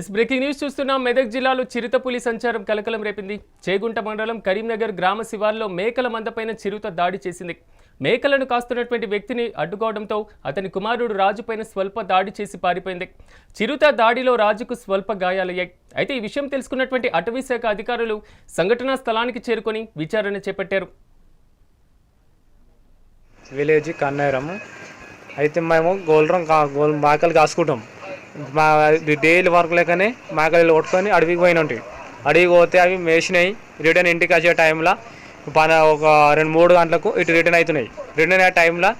Yes breaking news చూస్తున్నాం. మెదక్ జిల్లాలో చిరుతపులి సంచారం కలకలం రేపింది. చేగుంట మండలం కరీంనగర్ గ్రామ శివార్లో మేకల మందపైన చిరుత దాడి చేసింది. మేకలను కాస్తున్నటువంటి వ్యక్తిని అడ్డుకోవడంతో అతని కుమారుడు రాజుపైన స్వల్ప దాడి చేసి పారిపోయింది. చిరుత దాడిలో రాజుకు స్వల్ప గాయాలయ్యాయి. అయితే ఈ విషయం తెలుసుకున్నటువంటి అటవీ శాఖ అధికారులు సంఘటనా స్థలానికి చేరుకొని విచారణ చేపట్టారు. విలేజ్ కన్నేరము. అయితే మేము గోల్రం గోల్ మేకలు కాసుకుంటాం. మా డైలీ వర్క్ లేకనే మేకలు కొట్టుకొని అడవికి పోయిన ఉంటాయి అడవికి పోతే అవి మేసినాయి రిటర్న్ ఇంటికి వచ్చే టైంలో పన ఒక రెండు మూడు గంటలకు ఇటు రిటర్న్ అవుతున్నాయి రిటర్న్ అయ్యే టైంలో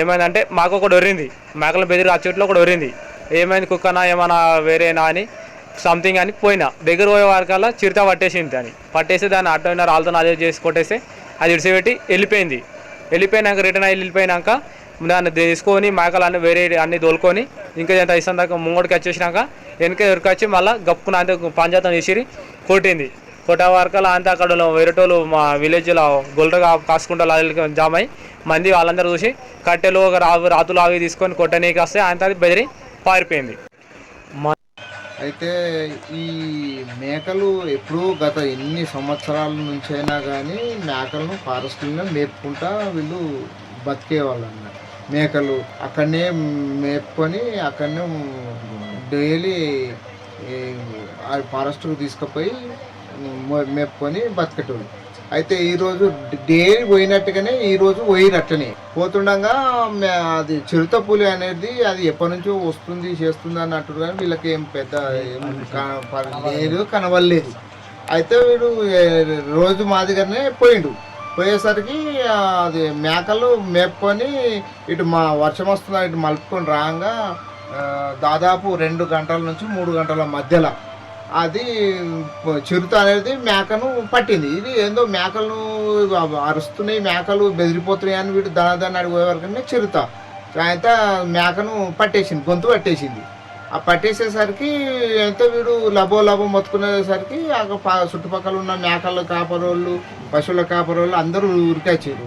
ఏమైందంటే మాకు ఒకటి ఒరింది మేకల బెదిరి ఆ చెట్లో ఒకటి ఒరింది ఏమైంది కుక్కనా ఏమైనా వేరేనా అని సంథింగ్ అని పోయినా. దగ్గర పోయే వారికల్లా చిరుత పట్టేసింది దాన్ని. పట్టేసి దాన్ని అడ్డ రాళ్ళతో అదే చేసి కొట్టేసి అది ఇడిచిపెట్టి వెళ్ళిపోయింది. వెళ్ళిపోయినాక రిటర్న్ అయ్యి వెళ్ళిపోయినాక దాన్ని తీసుకొని మేకలు అన్ని వేరే అన్ని తోలుకొని ఇంకా ఎంత ఇస్తాం దాకా ముంగడికి వచ్చేసినాక వెనక ఎరుకొచ్చి మళ్ళీ గప్పుకున్న అంతే పంచాయతం చేసిరి కొట్టింది. కొట్టే వరకలు అంతే అక్కడ వేరేటోళ్ళు మా విలేజ్లో గొల్లగా కాసుకుంటా వాళ్ళకి జామ్ అయ్యి మంది వాళ్ళందరూ చూసి కట్టెలు ఒక రావు రాతులు అవి తీసుకొని కొట్టనీకి వస్తే ఆయన అది బెదిరి పారిపోయింది. అయితే ఈ మేకలు ఎప్పుడూ గత ఎన్ని సంవత్సరాల నుంచైనా కానీ మేకలను ఫారెస్ట్లో మేపుకుంటా వీళ్ళు బతికేవాళ్ళు అన్నారు. మేకలు అక్కడనే మేపుకొని అక్కడనే డైలీ ఫారెస్ట్కు తీసుకుపోయి మే- మేపుకొని బతికేటోళ్ళు. అయితే ఈరోజు డైలీ పోయినట్టుగానే ఈరోజు పోయినట్టనే పోతుండగా మే- అది చిరుత పులి అనేది అది ఎప్పటి నుంచో వస్తుంది చేస్తుంది అన్నట్టు కానీ వీళ్ళకి ఏం పెద్ద లేదు కనవలేదు అయితే వీడు రోజు మాదిగానే పోయిండు. పోయేసరికి అది మేకలు మేపుకొని ఇటు మా వర్షం వస్తుంది ఇటు మలుపుకొని రాగా దాదాపు రెండు గంటల నుంచి మూడు గంటల మధ్యలో అది చిరుత అనేది మేకను పట్టింది. ఇది ఏందో మేకలను అరుస్తున్నాయి మేకలు బెదిరిపోతున్నాయి అని వీడు దాని దాన్ని అడిగే వరకునే చిరుత. అయితే మేకను పట్టేసింది గొంతు పట్టేసింది. ఆ పట్టేసేసరికి ఎంతో వీడు లబో లబో మొత్తుకునేసరికి ఆ చుట్టుపక్కల ఉన్న మేకలు కాపరోళ్ళు పశువుల కాపరోళ్ళు అందరూ ఉరికొచ్చారు